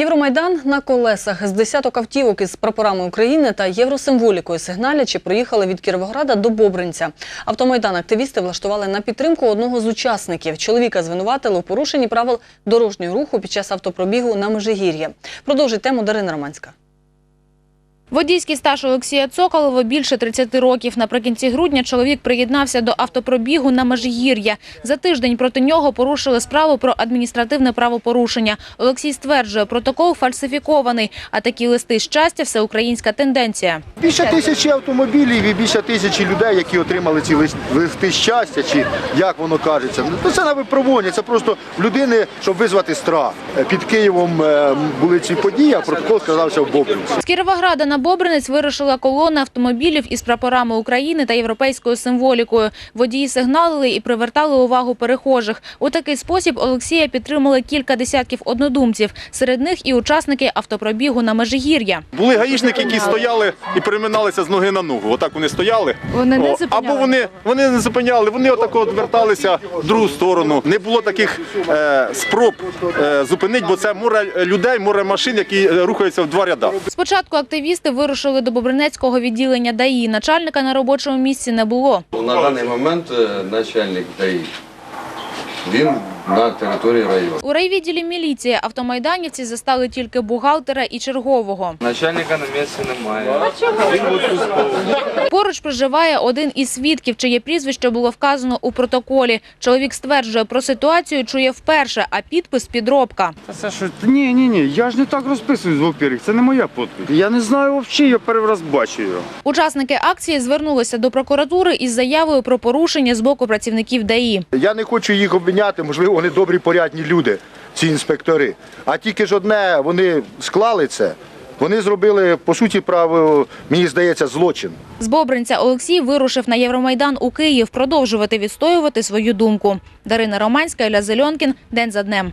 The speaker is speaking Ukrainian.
Євромайдан на колесах з десяток автівок із прапорами України та євросимволікою сигналячи проїхали від Кіровограда до Бобринця. Автомайдан активісти влаштували на підтримку одного з учасників. Чоловіка звинуватили у порушенні правил дорожнього руху під час автопробігу на Межигір'я. Продовжить тему Дарина Романська. Водійський стаж Олексія Цоколова більше 30 років. Наприкінці грудня чоловік приєднався до автопробігу на Межгір'я. За тиждень проти нього порушили справу про адміністративне правопорушення. Олексій стверджує, протокол фальсифікований, а такі листи щастя – всеукраїнська тенденція. Більше тисячі автомобілів і більше тисячі людей, які отримали ці листи щастя, чи як воно кажеться. Ну, це на випробування, це просто в людини, щоб визвати страх. Під Києвом е, були ці події, а протокол сказався в Бобринці. З Кіровограда на Бобринець вирушила колона автомобілів із прапорами України та європейською символікою. Водії сигналили і привертали увагу перехожих. У такий спосіб Олексія підтримали кілька десятків однодумців. Серед них і учасники автопробігу на Межигір'я. Були гаїшники, які стояли і переминалися з ноги на ногу. Отак вони стояли. Вони не зупиняли Або вони, вони не зупиняли, вони отак от верталися в другу сторону. Не було таких е, спроб е, зупинити, бо це море людей, море машин, які е, рухаються в два ряда. Спочатку активісти вирушили до Бобринецького відділення ДАІ. Начальника на робочому місці не було. На даний момент е, начальник ДАІ. Він на території району. У райвідділі міліції автомайданівці застали тільки бухгалтера і чергового. Начальника на місці немає. Поруч проживає один із свідків, чиє прізвище було вказано у протоколі. Чоловік стверджує, про ситуацію чує вперше, а підпис – підробка. Та це що? Ні, ні, ні, я ж не так розписуюсь, во-первых, це не моя підпис. Я не знаю взагалі, я перший раз бачу його. Учасники акції звернулися до прокуратури із заявою про порушення з боку працівників ДАІ. Я не хочу їх обвиняти, можливо, вони добрі, порядні люди, ці інспектори. А тільки ж одне, вони склали це. Вони зробили, по суті, право, мені здається, злочин. З Бобринця Олексій вирушив на Євромайдан у Київ продовжувати відстоювати свою думку. Дарина Романська, Ілля Зельонкін. День за днем.